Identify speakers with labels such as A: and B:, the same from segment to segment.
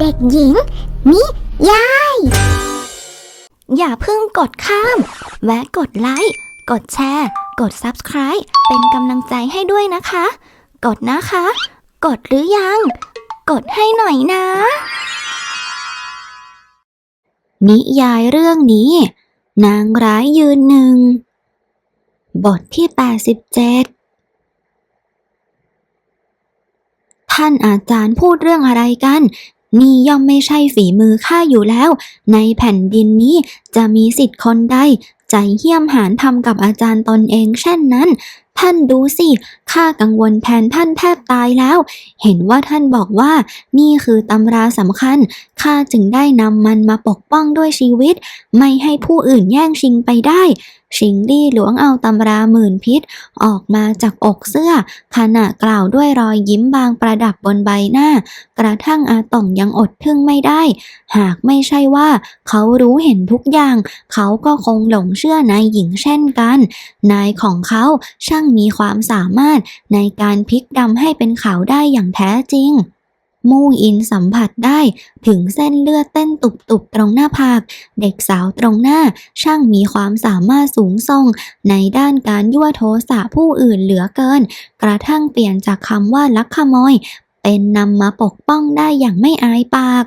A: เด็กหญิง นิยาย
B: อย่าเพิ่งกดข้าม แวะกดไลค์ กดแชร์ กด Subscribe เป็นกำลังใจให้ด้วยนะคะ กดนะคะ กดหรือยัง กดให้หน่อยนะ นิยายเรื่องนี้ นางร้ายยืนหนึ่ง บทที่ 87ท่านอาจารย์พูดเรื่องอะไรกัน นี่ย่อมไม่ใช่ฝีมือข้าอยู่แล้ว ในแผ่นดินนี้จะมีสิทธิ์คนใดใจเหี้ยมหานทำกับอาจารย์ตนเองเช่นนั้น ท่านดูสิ ข้ากังวลแทนท่านแทบตายแล้ว เห็นว่าท่านบอกว่า นี่คือตำราสำคัญ ข้าจึงได้นำมันมาปกป้องด้วยชีวิต ไม่ให้ผู้อื่นแย่งชิงไปได้ ชิงลี่หลวงเอาตำราหมื่นพิษ ออกมาจากอกเสื้อ ขณะกล่าวด้วยรอยยิ้มบางประดับบนใบหน้า กระทั่งอาต่องยังอดทึ่งไม่ได้ หากไม่ใช่ว่า เขารู้เห็นทุกอย่าง เขาก็คงหลงเชื่อนายหญิงเช่นกัน นายของเขาช่างมีความสามารถในการพลิกดำให้เป็นขาวได้อย่างแท้จริง มู่อินสัมผัสได้ถึงเส้นเลือดเต้นตุบๆตรงหน้าผาก เด็กสาวตรงหน้าช่างมีความสามารถสูงส่ง ในด้านการยั่วโทสะผู้อื่นเหลือเกิน กระทั่งเปลี่ยนจากคำว่าลักขโมย เป็นนำมาปกป้องได้อย่างไม่อายปาก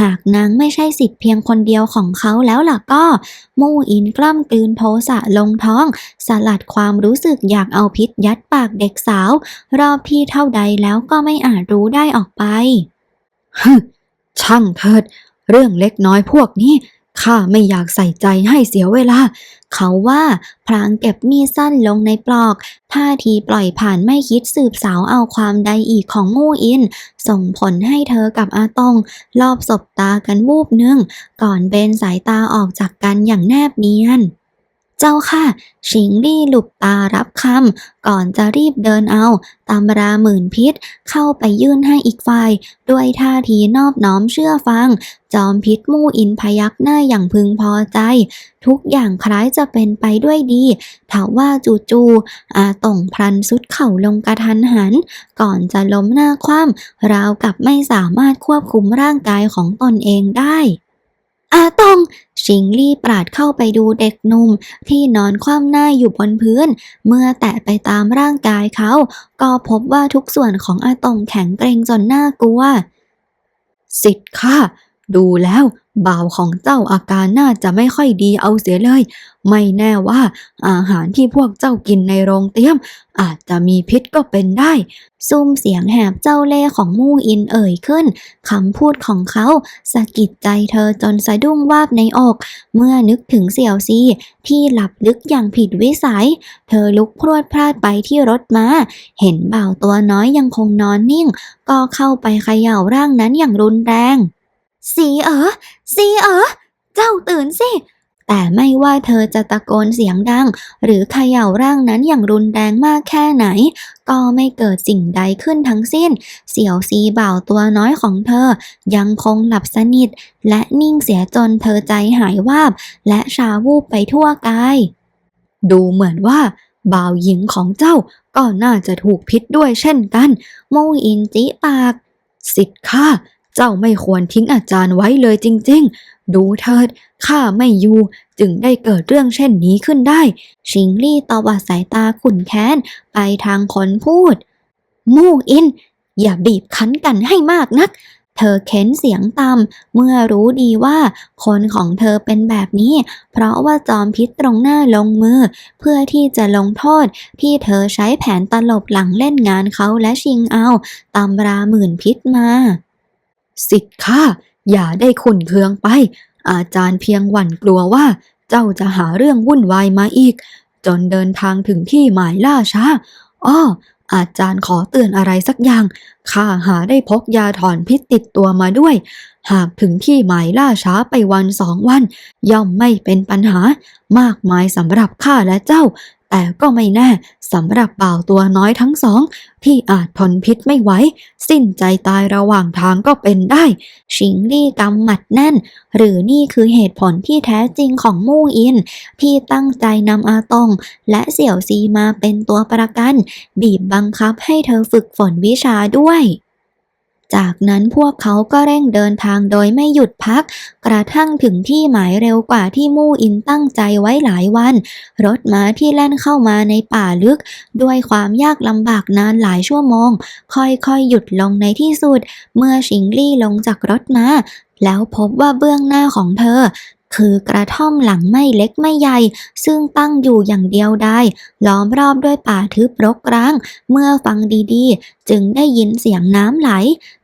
B: หากนางไม่ใช่สิทธิ์เพียงคนเดียวของเขาแล้วล่ะก็ มู่อินกล้ำกลืนโทสะลงท้อง สลัดความรู้สึกอยากเอาพิษยัดปากเด็กสาว รอบที่เท่าใดแล้วก็ไม่อาจรู้ได้ออกไป
C: ฮึช่างเถิด เรื่องเล็กน้อยพวกนี้ ข้าไม่อยากใส่ใจให้เสียเวลา
B: เขาว่าพลางเก็บมีดสั้นลงในปลอกท่าทีปล่อยผ่านไม่คิดสืบสาวเอาความใดอีกของมู่อิน ส่งผลให้เธอกับอาตงรอบสบตากันวูบหนึ่ง ก่อนเบนสายตาออกจากกันอย่างแนบเนียน เจ้าค่ะ ชิงลี่หลุบตารับคำก่อนจะรีบเดินเอาตำราหมื่นพิษเข้าไปยื่นให้อีกฝ่าย ด้วยท่าทีนอบน้อมเชื่อฟัง จอมพิษมู่อินพยักหน้าอย่างพึงพอใจ ทุกอย่างคล้ายจะเป็นไปด้วยดีถาว่าจู่ๆอาต่งพลันสุดเข่าลงกระทันหัน ก่อนจะล้มหน้าคว่ำราวกับไม่สามารถควบคุมร่างกายของตนเองได้ อาตอง ชิงลี่ปราดเข้าไปดูเด็กหนุ่มที่นอนคว่ำหน้าอยู่บนพื้น เมื่อแตะไปตามร่างกายเขา ก็พบว่าทุกส่วนของอาตงแข็งเกร็งจนน่ากลัว
C: สิทธิ์ค่ะ ดูแล้วบ่าวของเจ้าอาการน่าจะไม่ค่อยดีเอาเสียเลย ไม่แน่ว่า อาหารที่พวกเจ้ากินในโรงเตี้ยม อาจจะมีพิษก็เป็นได้
B: ซุ่มเสียงแหบเจ้าเล่ของมู่อินเอ่ยขึ้นคำพูดของเขาสะกิดใจเธอจนสะดุ้งวาบในอก เมื่อนึกถึงเสี่ยวซีที่หลับลึกอย่างผิดวิสัย เธอลุกพรวดพลาดไปที่รถม้า เห็นบ่าวตัวน้อยยังคงนอนนิ่ง ก็เข้าไปเขย่าร่างนั้นอย่างรุนแรง สีเอ๋อสีเอ๋อเจ้าตื่นสิ แต่ไม่ว่าเธอจะตะโกนเสียงดัง หรือเขย่าร่างนั้นอย่างรุนแรงมากแค่ไหน ก็ไม่เกิดสิ่งใดขึ้นทั้งสิ้น เสี่ยวซีบ่าวตัวน้อยของเธอ ยังคงหลับสนิท และนิ่งเสียจนเธอใจหายวาบ และชาวูบไปทั่วกาย
C: ดูเหมือนว่าบ่าวหญิงของเจ้าก็น่าจะถูกพิษด้วยเช่นกัน
B: มูอินจิปาก
C: สิทธิ์ข้า เจ้าไม่ควรทิ้งอาจารย์ไว้เลยจริง ๆ ดูเถิดข้าไม่อยู่จึงได้เกิดเรื่องเช่นนี้ขึ้นได้
B: ชิงลี่ตวัดสายตาขุ่นแค้นไปทางคนพูด มู่อิน อย่าบีบคั้นกันให้มากนัก เธอเค้นเสียงต่ำเมื่อรู้ดีว่า คนของเธอเป็นแบบนี้ เพราะว่าจอมพิษตรงหน้าลงมือ เพื่อที่จะลงโทษที่เธอใช้แผนตลบหลังเล่นงานเขาและชิงเอาตำราหมื่นพิษมา
C: สิทธิ์ข้าอย่าได้ขุนเคืองไป อาจารย์เพียงหวั่นกลัวว่า เจ้าจะหาเรื่องวุ่นวายมาอีก จนเดินทางถึงที่หมายล่าช้า อ้อ อาจารย์ขอเตือนอะไรสักอย่าง ข้าหาได้พกยาถอนพิษติดตัวมาด้วย หากถึงที่หมายล่าช้าไปวันสองวัน ย่อมไม่เป็นปัญหามากมายสำหรับข้าและเจ้า แต่ก็ไม่แน่สำหรับบ่าวตัวน้อยทั้งสอง ที่อาจทนพิษไม่ไหว สิ้นใจตายระหว่างทางก็เป็นได้
B: ชิงลี่กำหมัดแน่น หรือนี่คือเหตุผลที่แท้จริงของมู่อิน ที่ตั้งใจนำอาตง และเสี่ยวซีมาเป็นตัวประกัน บีบบังคับให้เธอฝึกฝนวิชาด้วย จากนั้นพวกเขาก็เร่งเดินทางโดยไม่หยุดพัก กระทั่งถึงที่หมายเร็วกว่าที่มู่อินตั้งใจไว้หลายวัน รถม้าที่แล่นเข้ามาในป่าลึก ด้วยความยากลำบากนานหลายชั่วโมง ค่อยๆหยุดลงในที่สุด เมื่อชิงลี่ลงจากรถม้าแล้วพบว่าเบื้องหน้าของเธอ คือกระท่อมหลังไม่เล็กไม่ใหญ่ ซึ่งตั้งอยู่อย่างเดียวดายล้อมรอบด้วยป่าทึบรกร้าง เมื่อฟังดีๆ จึงได้ยินเสียงน้ำไหล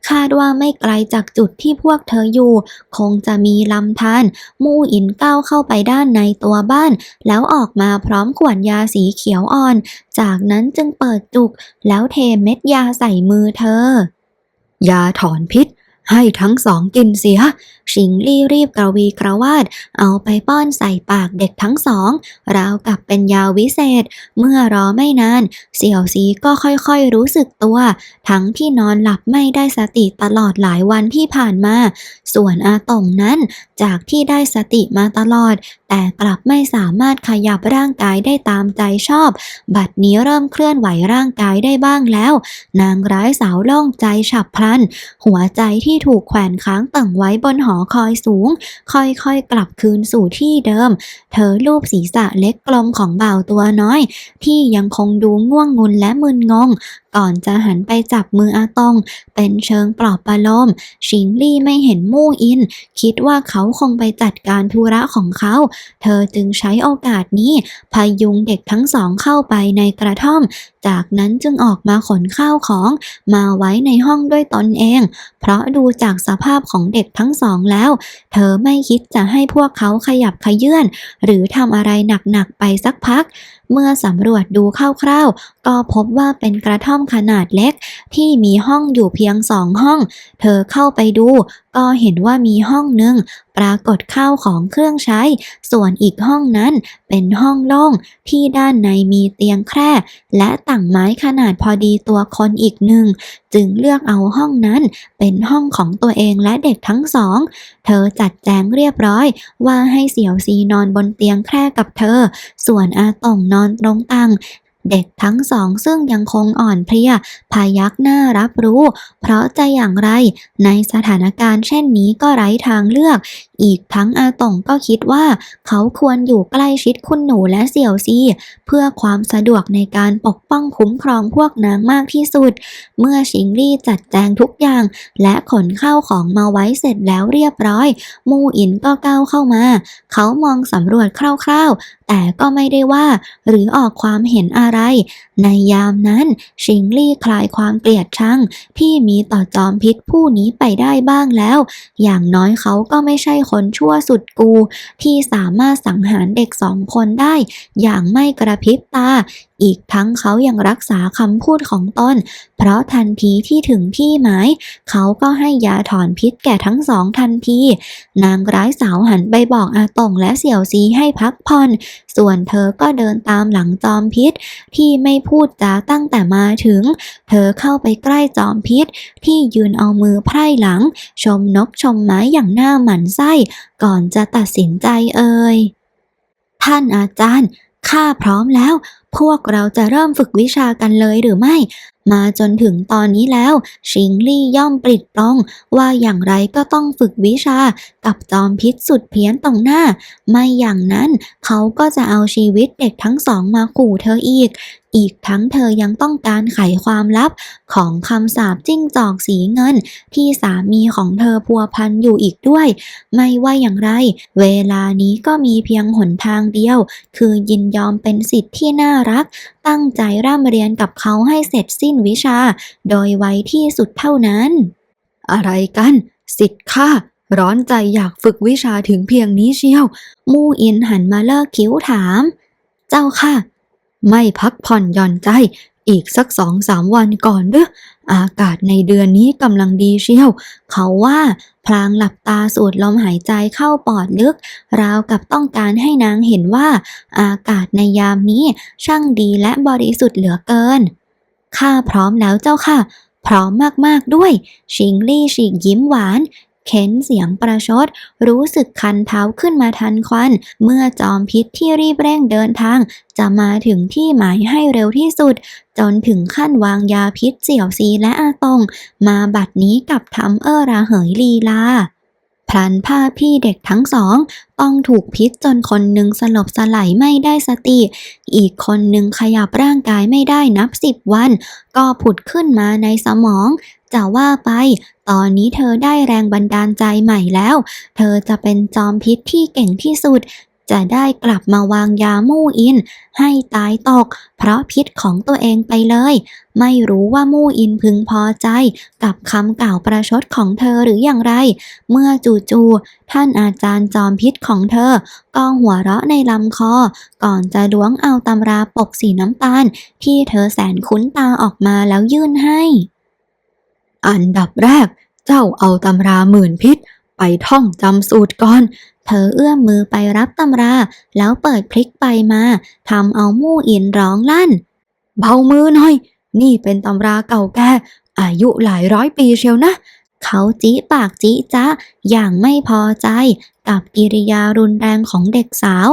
B: คาดว่าไม่ไกลจากจุดที่พวกเธออยู่ คงจะมีลำธารมู่อินก้าวเข้าไปด้านในตัวบ้าน แล้วออกมาพร้อมขวดยาสีเขียวอ่อน จากนั้นจึงเปิดจุก แล้วเทเม็ดยาใส่มือเธอ
C: ยาถอนพิษ ให้ทั้งสองกินเสีย
B: ชิงลี่รีบกระวีกระวาด เอาไปป้อนใส่ปากเด็กทั้งสอง ราวกับเป็นยาวิเศษ เมื่อรอไม่นาน เสี่ยวซีก็ค่อยๆรู้สึกตัว ทั้งที่นอนหลับไม่ได้สติตลอดหลายวันที่ผ่านมา ส่วนอาตงนั้น จากที่ได้สติมาตลอด แต่กลับไม่สามารถขยับร่างกายได้ตามใจชอบ บัดนี้เริ่มเคลื่อนไหวร่างกายได้บ้างแล้ว นางร้ายสาวล่องใจฉับพลัน หัวใจที่ถูกแขวนค้างตั้งไว้บนหอคอยสูง ค่อยๆ กลับคืนสู่ที่เดิม เธอลูบศีรษะเล็กกลมของบ่าวตัวน้อย ที่ยังคงดูง่วงงุนและมึนงงก่อนจะหันไปจับมืออาตง เป็นเชิงปลอบประโลม ชิงลี่ไม่เห็นมู่อิน คิดว่าเขาคงไปจัดการธุระของเขา เธอจึงใช้โอกาสนี้พายุงเด็กทั้งสองเข้าไปในกระท่อม จากนั้นจึงออกมาขนข้าวของ มาไว้ในห้องด้วยตนเอง เพราะดูจากสภาพของเด็กทั้งสองแล้ว เธอไม่คิดจะให้พวกเขาขยับขยื่นหรือทำอะไรหนักๆไปสักพัก เมื่อสำรวจดูคร่าวๆ ก็พบว่าเป็นกระท่อมขนาดเล็ก ที่มีห้องอยู่เพียงสองห้อง เธอเข้าไปดู ก็เห็นว่ามีห้องหนึ่งปรากฏข้าวของเครื่องใช้ ส่วนอีกห้องนั้นเป็นห้องโล่งที่ด้านในมีเตียงแคร่ และต่างไม้ขนาดพอดีตัวคนอีกหนึ่ง จึงเลือกเอาห้องนั้นเป็นห้องของตัวเองและเด็กทั้งสอง เธอจัดแจงเรียบร้อย ว่าให้เสี่ยวซีนอนบนเตียงแคร่กับเธอ ส่วนอาต่องนอนตรงตัง เด็กทั้งสองซึ่งยังคงอ่อนเพลียพายักหน้ารับรู้ เพราะจะอย่างไรในสถานการณ์เช่นนี้ก็ไร้ทางเลือก อีกทั้งอาต่องก็คิดว่า เขาควรอยู่ใกล้ชิดคุณหนูและเสี่ยวซีเพื่อความสะดวกในการปกป้องคุ้มครองพวกนางมากที่สุด เมื่อชิงลี่จัดแจงทุกอย่าง และขนข้าวของมาไว้เสร็จแล้วเรียบร้อย มูอินก็ก้าวเข้ามา เขามองสำรวจคร่าวๆ แต่ก็ไม่ได้ว่า หรือออกความเห็นอะไร ในยามนั้น ชิงลี่คลายความเกลียดชังที่มีต่อจอมพิษผู้นี้ไปได้บ้างแล้ว อย่างน้อยเขาก็ไม่ใช่คนชั่วสุดกู ที่สามารถสังหารเด็กสองคนได้ อย่างไม่กระพริบตา อีกทั้งเขายังรักษาคำพูดของตน เพราะทันทีที่ถึงที่หมาย เขาก็ให้ยาถอนพิษแก่ทั้งสองทันที นางร้ายสาวหันไปบอกอาตงและเสี่ยวซีให้พักผ่อน ส่วนเธอก็เดินตามหลังจอมพิษ ที่ไม่พูดจาตั้งแต่มาถึง เธอเข้าไปใกล้จอมพิษ ที่ยืนเอามือไพร่หลัง ชมนกชมไม้อย่างหน้าหมันไส้ ก่อนจะตัดสินใจเอ่ยท่านอาจารย์ ข้าพร้อมแล้ว พวกเราจะเริ่มฝึกวิชากันเลยหรือไม่ มาจนถึงตอนนี้แล้ว ชิงลี่ย่อมปริดปลงว่าอย่างไรก็ต้องฝึกวิชากับจอมพิษสุดเพี้ยนตรงหน้า ไม่อย่างนั้นเขาก็จะเอาชีวิตเด็กทั้งสองมาขู่เธออีก อีกทั้งเธอยังต้องการไขความลับของคำสาปจิ้งจอกสีเงิน ที่สามีของเธอพัวพันอยู่อีกด้วย ไม่ว่าอย่างไร เวลานี้ก็มีเพียงหนทางเดียว คือยินยอมเป็นสิทธิ์ที่น่ารัก ตั้งใจร่ำเรียนกับเขาให้เสร็จสิ้นวิชา โดยไวที่สุดเท่านั้น
C: อะไรกัน สิทธิ์ข้าร้อนใจอยากฝึกวิชาถึงเพียงนี้เชียว
B: มู่อินหันมาเลิกคิ้วถาม เจ้าค่ะ
C: ไม่พักผ่อนหย่อนใจ อีกสักสองสามวันก่อนเด้ออากาศในเดือนนี้กำลังดีเชียว
B: เขาว่าพลางหลับตาสูดลมหายใจเข้าปอดลึก ราวกับต้องการให้นางเห็นว่า อากาศในยามนี้ช่างดีและบริสุทธิ์เหลือเกิน ข้าพร้อมแล้วเจ้าค่ะ พร้อมมากๆด้วย ชิงลี่ฉีกยิ้มหวาน เข็นเสียงประชด รู้สึกคันเท้าขึ้นมาทันควัน เมื่อจอมพิษที่รีบเร่งเดินทาง จะมาถึงที่หมายให้เร็วที่สุด จนถึงขั้นวางยาพิษเสี่ยวซีและอาตง มาบัดนี้กับทำเออระเหยลีลาพลันภาพพี่เด็กทั้งสอง ต้องถูกพิษจนคนหนึ่งสลบสลายไม่ได้สติ อีกคนหนึ่งขยับร่างกายไม่ได้นับสิบวัน ก็ผุดขึ้นมาในสมอง จะว่าไป ตอนนี้เธอได้แรงบันดาลใจใหม่แล้ว เธอจะเป็นจอมพิษที่เก่งที่สุด จะได้กลับมาวางยามู่อิน ให้ตายตก เพราะพิษของตัวเองไปเลย ไม่รู้ว่ามู่อินพึงพอใจ กับคำกล่าวประชดของเธอหรืออย่างไร เมื่อจู่ๆท่านอาจารย์จอมพิษของเธอ ก็หัวเราะในลำคอ ก่อนจะล้วงเอาตำราปกสีน้ำตาล ที่เธอแสนคุ้นตาออกมาแล้วยื่นให้
C: อันดับแรก เจ้าเอาตำราหมื่นพิษ ไปท่องจำสูตรก่อน
B: เธอเอื้อมมือไปรับตำรา แล้วเปิดพลิกไปมาทำเอามู่อินร้องลั่น
C: เบามือหน่อย นี่เป็นตำราเก่าแก่อายุหลายร้อยปีเชียวนะ
B: เขาจี้ปากจี้จ้าอย่างไม่พอใจ กับกิริยารุนแรงของเด็กสาว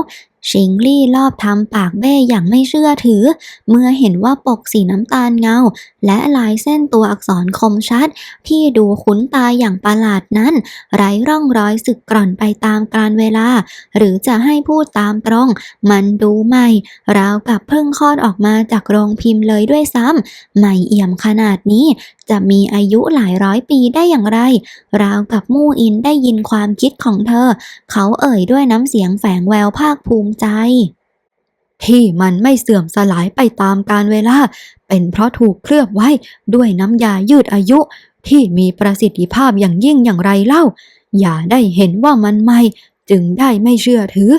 B: ชิงลี่รอบทำปากเบ้อย่างไม่เชื่อถือ เมื่อเห็นว่าปกสีน้ำตาลเงา และลายเส้นตัวอักษรคมชัด ที่ดูคุ้นตาอย่างประหลาดนั้น ไร้ร่องรอยสึกกร่อนไปตามกาลเวลา หรือจะให้พูดตามตรง มันดูใหม่ ราวกับเพิ่งคลอดออกมาจากโรงพิมพ์เลยด้วยซ้ำใหม่เอี่ยมขนาดนี้จะมีอายุหลายร้อยปีได้อย่างไร ราวกับมู่อินได้ยินความคิดของเธอ เขาเอ่ยด้วยน้ำเสียงแฝงแววภาคภูมิใจ
C: ที่มันไม่เสื่อมสลายไปตามกาลเวลา เป็นเพราะถูกเคลือบไว้ด้วยน้ำยายืดอายุ ที่มีประสิทธิภาพอย่างยิ่งอย่างไรเล่า อย่าได้เห็นว่ามันใหม่ จึงได้ไม่เชื่อถือ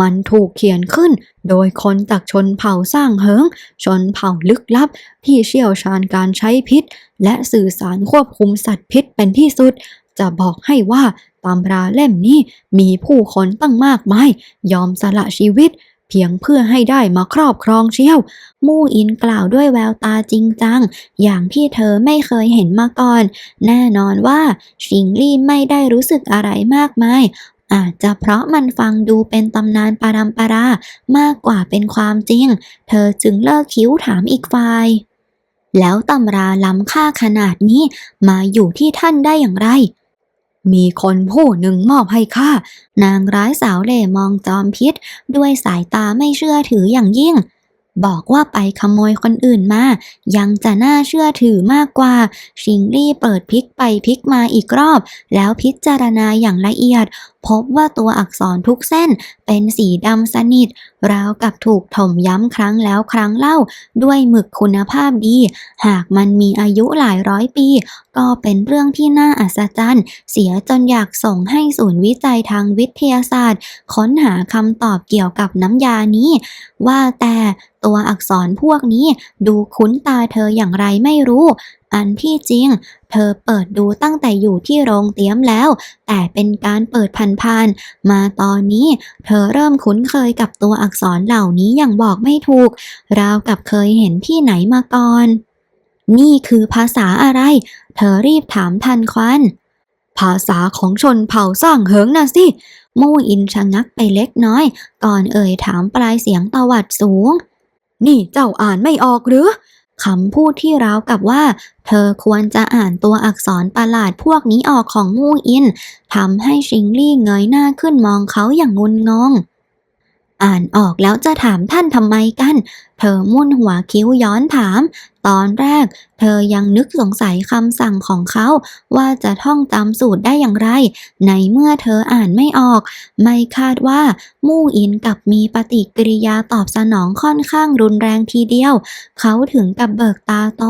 C: มันถูกเขียนขึ้น โดยคนจากชนเผ่าสร้างเหิง ชนเผ่าลึกลับ ที่เชี่ยวชาญการใช้พิษ และสื่อสารควบคุมสัตว์พิษเป็นที่สุด จะบอกให้ว่าตำราเล่มนี้มีผู้คนตั้งมากมาย ยอมสละชีวิต เพียงเพื่อให้ได้มาครอบครองเชียว
B: มู่อินกล่าวด้วยแววตาจริงจัง อย่างที่เธอไม่เคยเห็นมาก่อน แน่นอนว่าชิงลี่ไม่ได้รู้สึกอะไรมากมายอาจจะเพราะมันฟังดูเป็นตำนานปารัมปรามากกว่าเป็นความจริง เธอจึงเลิกคิ้วถามอีกฝ่าย แล้วตำราล้ำค่าขนาดนี้มาอยู่ที่ท่านได้อย่างไร
C: มีคนผู้หนึ่งมอบให้ข้า
B: นางร้ายสาวเล่มองจอมพิษ ด้วยสายตาไม่เชื่อถืออย่างยิ่ง บอกว่าไปขโมยคนอื่นมา ยังจะน่าเชื่อถือมากกว่า ชิงลี่เปิดพลิกไปพลิกมาอีกรอบ แล้วพิจารณาอย่างละเอียด พบว่าตัวอักษรทุกเส้นเป็นสีดำสนิท ราวกับถูกถมย้ำครั้งแล้วครั้งเล่า ด้วยหมึกคุณภาพดี หากมันมีอายุหลายร้อยปี ก็เป็นเรื่องที่น่าอัศจรรย์ เสียจนอยากส่งให้ศูนย์วิจัยทางวิทยาศาสตร์ ค้นหาคำตอบเกี่ยวกับน้ำยานี้ ว่าแต่ตัวอักษรพวกนี้ดูคุ้นตาเธออย่างไรไม่รู้ อันที่จริง เธอเปิดดูตั้งแต่อยู่ที่โรงเตรียมแล้ว แต่เป็นการเปิดผ่านๆมาตอนนี้ เธอเริ่มคุ้นเคยกับตัวอักษรเหล่านี้อย่างบอกไม่ถูก ราวกับเคยเห็นที่ไหนมาก่อน นี่คือภาษาอะไร เธอรีบถามทันควัน
C: ภาษาของชนเผ่าสร้างเหิงน่ะสิ
B: มู่อินชะงักไปเล็กน้อย ก่อนเอ่ยถามปลายเสียงตวัดสูง
C: นี่เจ้าอ่านไม่ออกหรือ
B: คำพูดที่ราวกับว่า เธอควรจะอ่านตัวอักษรประหลาดพวกนี้ออกของมู่อินทำให้ชิงลี่เงยหน้าขึ้นมองเขาอย่างงุนงง อ่านออกแล้วจะถามท่านทำไมกันเธอมุ่นหัวคิ้วย้อนถาม ตอนแรก เธอยังนึกสงสัยคำสั่งของเขาว่าจะท่องจำสูตรได้อย่างไร ในเมื่อเธออ่านไม่ออก ไม่คาดว่ามู่อินกับมีปฏิกิริยาตอบสนองค่อนข้างรุนแรงทีเดียว เขาถึงกับเบิกตาโต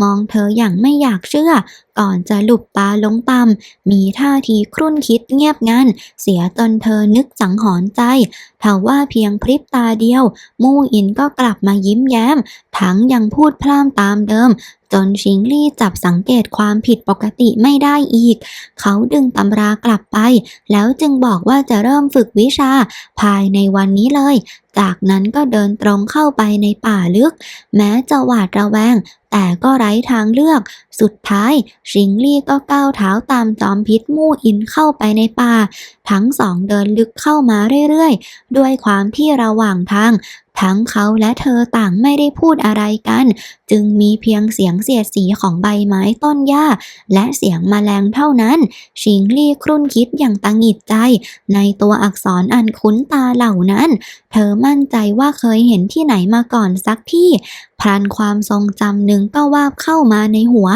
B: มองเธออย่างไม่อยากเชื่อ ก่อนจะหลุบตาลงต่ำมีท่าทีครุ่นคิดเงียบงันเสียจนเธอนึกสังหรณ์ใจทว่าเพียงพริบตาเดียว มู่อินก็กลับมามายิ้มแย้ม ทั้งยังพูดพร่ำตามเดิม จนชิงลี่จับสังเกตความผิดปกติไม่ได้อีก เขาดึงตำรากลับไป แล้วจึงบอกว่าจะเริ่มฝึกวิชา ภายในวันนี้เลย จากนั้นก็เดินตรงเข้าไปในป่าลึก แม้จะหวาดระแวง แต่ก็ไร้ทางเลือก สุดท้ายชิงลี่ก็ก้าวเท้าตามจอมพิษมู่อินเข้าไปในป่า ทั้งสองเดินลึกเข้ามาเรื่อยๆ ด้วยความที่ระหว่างทาง ทั้งเขาและเธอต่างไม่ได้พูดอะไรกัน จึงมีเพียงเสียงเสียดสีของใบไม้ต้นหญ้า และเสียงแมลงเท่านั้น ชิงลี่ครุ่นคิดอย่างตังหงิดใจ ในตัวอักษรอันคุ้นตาเหล่านั้น เธอมั่นใจว่าเคยเห็นที่ไหนมาก่อนสักที่ พลันความทรงจำหนึ่งก็วาบเข้ามาในหัว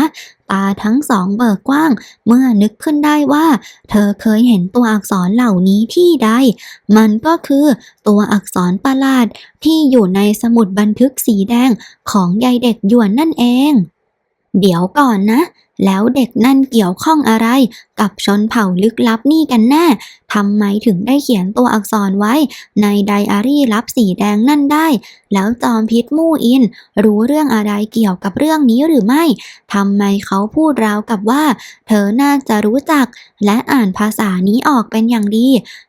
B: ตาทั้งสองเบิกกว้าง เมื่อนึกขึ้นได้ว่า เธอเคยเห็นตัวอักษรเหล่านี้ที่ใด มันก็คือตัวอักษรประหลาดที่อยู่ในสมุดบันทึกสีแดงของยายเด็กหยวนนั่นเอง เดี๋ยวก่อนนะ แล้วเด็กนั่นเกี่ยวข้องอะไรกับชนเผ่าลึกลับนี่กันแน่ทำไมถึงได้เขียนตัวอักษรไว้ ในไดอารี่ลับสีแดงนั่นได้ แล้วจอมพิษมู่อิน รู้เรื่องอะไรเกี่ยวกับเรื่องนี้หรือไม่ทำไมเขาพูดราวกับว่า เธอน่าจะรู้จัก และอ่านภาษานี้ออกเป็นอย่างดี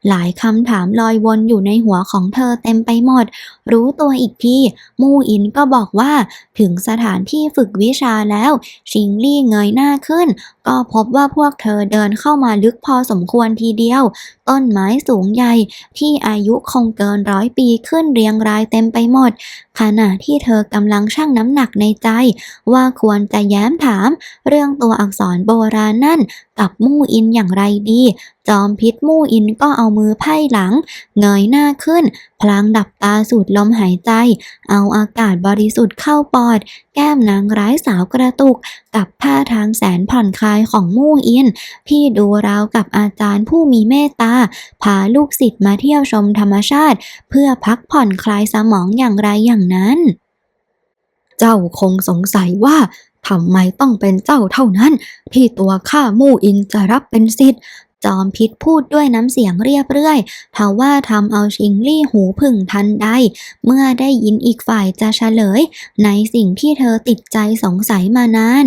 B: หลายคำถามลอยวนอยู่ในหัวของเธอเต็มไปหมด รู้ตัวอีกทีมู่อินก็บอกว่า ถึงสถานที่ฝึกวิชาแล้ว ชิงลี่เงยหน้าขึ้น ก็พบว่าพวกเธอเเดินเข้ามาลึกพอสมควรทีเดียว ต้นไม้สูงใหญ่ที่อายุคงเกินร้อยปีขึ้นเรียงรายเต็มไปหมด ขณะที่เธอกำลังชั่งน้ำหนักในใจ ว่าควรจะแย้มถาม เรื่องตัวอักษรโบราณนั่นกับมู่อินอย่างไรดี จอมพิษมู่อินก็เอามือไพ่หลัง เงยหน้าขึ้น พลางดับตาสูดลมหายใจ เอาอากาศบริสุทธิ์เข้าปอด แก้มนางร้ายสาวกระตุก กับท่าทางแสนผ่อนคลายของมู่อินที่ดูราวกับอาจารย์ผู้มีเมตตา พาลูกศิษย์มาเที่ยวชมธรรมชาติ เพื่อพักผ่อนคลายสมองอย่างไรอย่างนั้น
C: เจ้าคงสงสัยว่าทำไมต้องเป็นเจ้าเท่านั้น ที่ตัวข้ามู่อินจะรับเป็นสิทธิ์
B: จอมพิษพูดด้วยน้ำเสียงเรียบเรื่อยทว่าทำเอาชิงลี่หูผึ่งทันใด เมื่อได้ยินอีกฝ่ายจะเฉลย ในสิ่งที่เธอติดใจสงสัยมานาน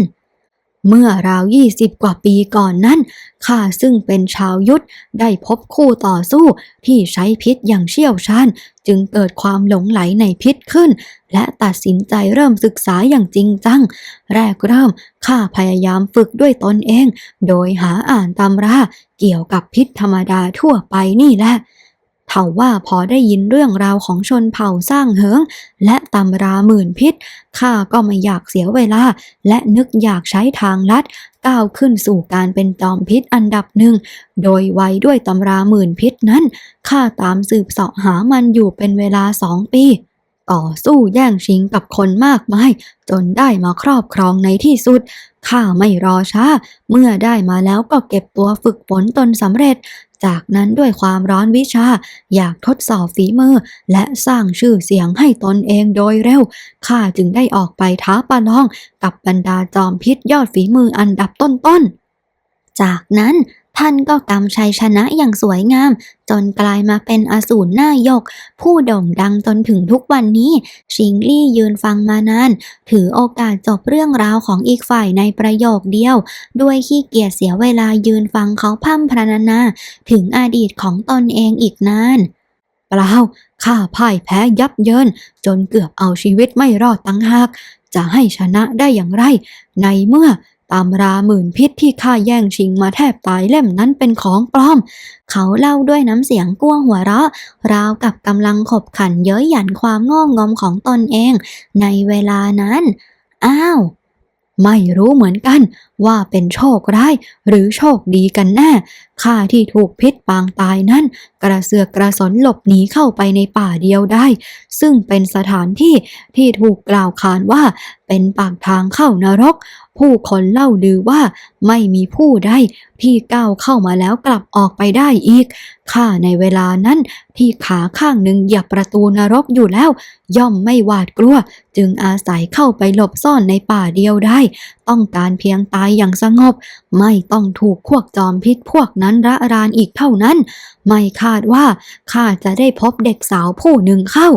C: เมื่อราวยี่สิบกว่าปีก่อนนั้นข้าซึ่งเป็นชาวยุทธได้พบคู่ต่อสู้ที่ใช้พิษอย่างเชี่ยวชาญ จึงเกิดความหลงไหลในพิษขึ้น และตัดสินใจเริ่มศึกษาอย่างจริงจัง แรกเริ่มข้าพยายามฝึกด้วยตนเอง โดยหาอ่านตำราเกี่ยวกับพิษธรรมดาทั่วไปนี่แหละ เท่าว่าพอได้ยินเรื่องราวของชนเผ่าสร้างเหิง และตำราหมื่นพิษข้าก็ไม่อยากเสียเวลา และนึกอยากใช้ทางลัด ก้าวขึ้นสู่การเป็นจอมพิษอันดับหนึ่ง โดยไวด้วยตำราหมื่นพิษนั้นข้าตามสืบเสาะหามันอยู่เป็นเวลาสองปีต่อสู้แย่งชิงกับคนมากมาย จนได้มาครอบครองในที่สุด ข้าไม่รอช้า เมื่อได้มาแล้วก็เก็บตัวฝึกฝนตนสำเร็จ จากนั้นด้วยความร้อนวิชาอยากทดสอบฝีมือ และสร้างชื่อเสียงให้ตนเองโดยเร็ว ข้าจึงได้ออกไปท้าประลองกับบรรดาจอมพิษยอดฝีมืออันดับต้นๆ
B: จากนั้น ท่านก็กำชัยชนะอย่างสวยงาม จนกลายมาเป็นอสูรหน้ายก ผู้โด่งดังจนถึงทุกวันนี้ ชิงลี่ยืนฟังมานาน ถือโอกาสจบเรื่องราวของอีกฝ่ายในประโยคเดียว ด้วยขี้เกียจเสียเวลายืนฟังเขาพร่ำพรรณนา ถึงอดีตของตนเองอีกนาน
C: เปล่าข้าพ่ายแพ้ยับเยิน จนเกือบเอาชีวิตไม่รอดตั้งหาก จะให้ชนะได้อย่างไร ในเมื่อ ตำราหมื่นพิษที่ข้าแย่งชิงมาแทบตายเล่มนั้นเป็นของปลอม เขาเล่าด้วยน้ำเสียงก้วงหัวเราะ ราวกับกำลังขบขันเย้ยหยันความโง่งมของตนเอง ในเวลานั้น อ้าว ไม่รู้เหมือนกันว่าเป็นโชคร้ายหรือโชคดีกันแน่ ข้าที่ถูกพิษปางตายนั้น กระเสือกกระสนหลบหนีเข้าไปในป่าเดียวได้ ซึ่งเป็นสถานที่ที่ถูกกล่าวขานว่าเป็นปากทางเข้านรก ผู้คนเล่าลือว่าไม่มีผู้ใด ที่ก้าวเข้ามาแล้วกลับออกไปได้อีก ข้าในเวลานั้นที่ขาข้างหนึ่งเหยียบประตูนรกอยู่แล้ว ย่อมไม่หวาดกลัว จึงอาศัยเข้าไปหลบซ่อนในป่าเดียวได้
B: ต้องการเพียงตายอย่างสงบ ไม่ต้องถูกพวกจอมพิษพวกนั้นระรานอีกเท่านั้น ไม่คาดว่าข้าจะได้พบเด็กสาวผู้หนึ่งเข้า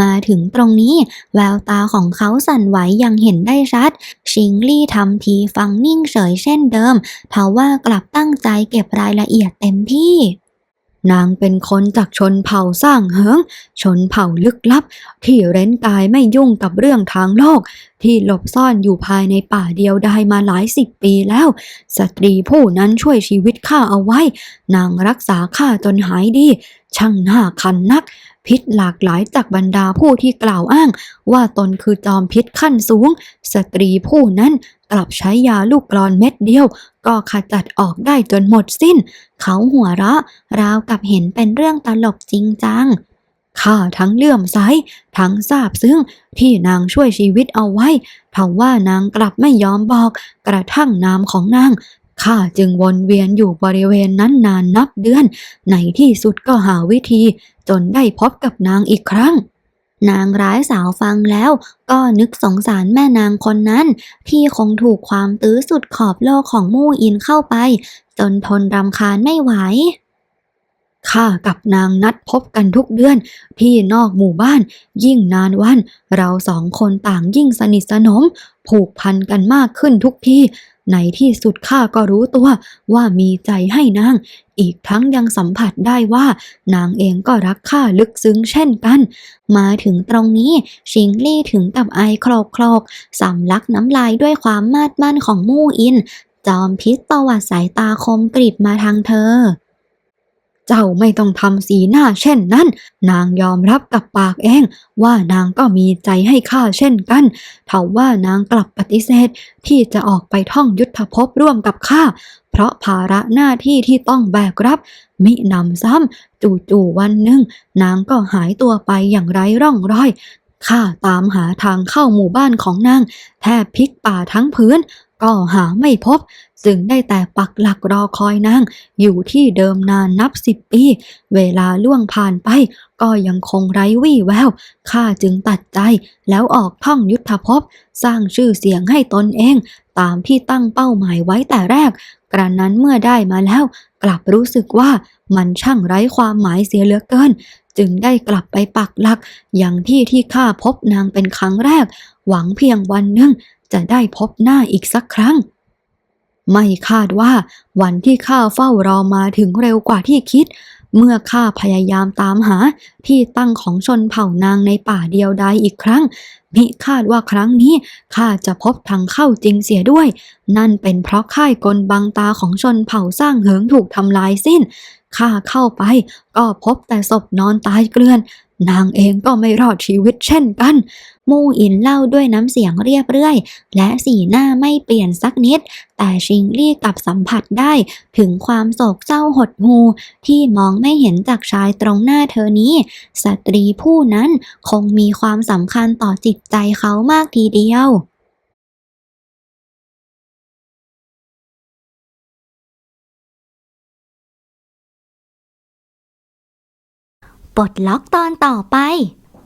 D: มาถึงตรงนี้ แววตาของเขาสั่นไหวยังเห็นได้ชัด ชิงลี่ทำทีฟังนิ่งเฉยเช่นเดิมทว่า กลับตั้งใจเก็บรายละเอียดเต็มที่
B: นางเป็นคนจากชนเผ่าสร้างเหิง ชนเผ่าลึกลับ ที่เร้นกายไม่ยุ่งกับเรื่องทางโลก ที่หลบซ่อนอยู่ภายในป่าเดียวดายมาหลายสิบปีแล้ว สตรีผู้นั้นช่วยชีวิตข้าเอาไว้ นางรักษาข้าจนหายดี ช่างหน่าคันนักพิษหลากหลายจากบรรดาผู้ที่กล่าวอ้าง ว่าตนคือจอมพิษขั้นสูง สตรีผู้นั้นกลับใช้ยาลูกกรอนเม็ดเดียว ก็ขจัดออกได้จนหมดสิ้น
D: เขาหัวเราะ ราวกับเห็นเป็นเรื่องตลกจริงจัง
B: ข้าทั้งเลื่อมใสทั้งซาบซึ้งที่นางช่วยชีวิตเอาไว้ทว่านางกลับไม่ยอมบอก กระทั่งนามของนางข้าจึงวนเวียนอยู่บริเวณนั้นนานนับเดือน ในที่สุดก็หาวิธี จนได้พบกับนางอีกครั้ง
D: นางร้ายสาวฟังแล้ว ก็นึกสงสารแม่นางคนนั้น ที่คงถูกความตื้อสุดขอบโลกของมู่อินเข้าไป จนทนรำคาญไม่ไหว
B: ข้ากับนางนัดพบกันทุกเดือนที่นอกหมู่บ้าน ยิ่งนานวัน เราสองคนต่างยิ่งสนิทสนม ผูกพันกันมากขึ้นทุกที ในที่สุดข้าก็รู้ตัวว่ามีใจให้นาง อีกทั้งยังสัมผัสได้ว่า นางเองก็รักข้าลึกซึ้งเช่นกัน
D: มาถึงตรงนี้ชิงลี่ถึงกับไอโคลกโคลกสำลักน้ำลายด้วยความมาดมั่นของมู่อิน จอมพิษตวัดสายตาคมกริบมาทางเธอ
B: เจ้าไม่ต้องทำสีหน้าเช่นนั้น นางยอมรับกับปากเอง ว่านางก็มีใจให้ข้าเช่นกันเท่าว่านางกลับปฏิเสธ ที่จะออกไปท่องยุทธภพร่วมกับข้า เพราะภาระหน้าที่ที่ต้องแบกรับ มินำซ้ำจู่ๆวันหนึ่ง นางก็หายตัวไปอย่างไร้ร่องรอยข้าตามหาทางเข้าหมู่บ้านของนาง แทบพลิกป่าทั้งพื้น ก็หาไม่พบ จึงได้แต่ปักหลักรอคอยนาง อยู่ที่เดิมนานนับสิบปี เวลาล่วงผ่านไป ก็ยังคงไร้วี่แววข้าจึงตัดใจแล้วออกท่องยุทธภพ สร้างชื่อเสียงให้ตนเอง ตามที่ตั้งเป้าหมายไว้แต่แรก กระนั้นเมื่อได้มาแล้ว กลับรู้สึกว่ามันช่างไร้ความหมายเสียเหลือเกินจึงได้กลับไปปักหลัก อย่างที่ที่ข้าพบนางเป็นครั้งแรก หวังเพียงวันหนึ่ง จะได้พบหน้าอีกสักครั้ง ไม่คาดว่าวันที่ข้าเฝ้ารอมาถึงเร็วกว่าที่คิด เมื่อข้าพยายามตามหาที่ตั้งของชนเผ่านางในป่าเดียวดายอีกครั้ง มิคาดว่าครั้งนี้ข้าจะพบทางเข้าจริงเสียด้วย นั่นเป็นเพราะค่ายกลบังตาของชนเผ่าสร้างเหิงถูกทำลายสิ้นข้าเข้าไปก็พบแต่ศพนอนตายเกลื่อน นางเองก็ไม่รอดชีวิตเช่นกัน
D: มู่อินเล่าด้วยน้ำเสียงเรียบเรื่อย และสีหน้าไม่เปลี่ยนสักนิด แต่ชิงลี่กลับสัมผัสได้ ถึงความโศกเศร้าหดหูที่มองไม่เห็นจากชายตรงหน้าเธอนี้ สตรีผู้นั้นคงมีความสำคัญต่อจิตใจเขามากทีเดียวปลดล็อกตอนต่อไป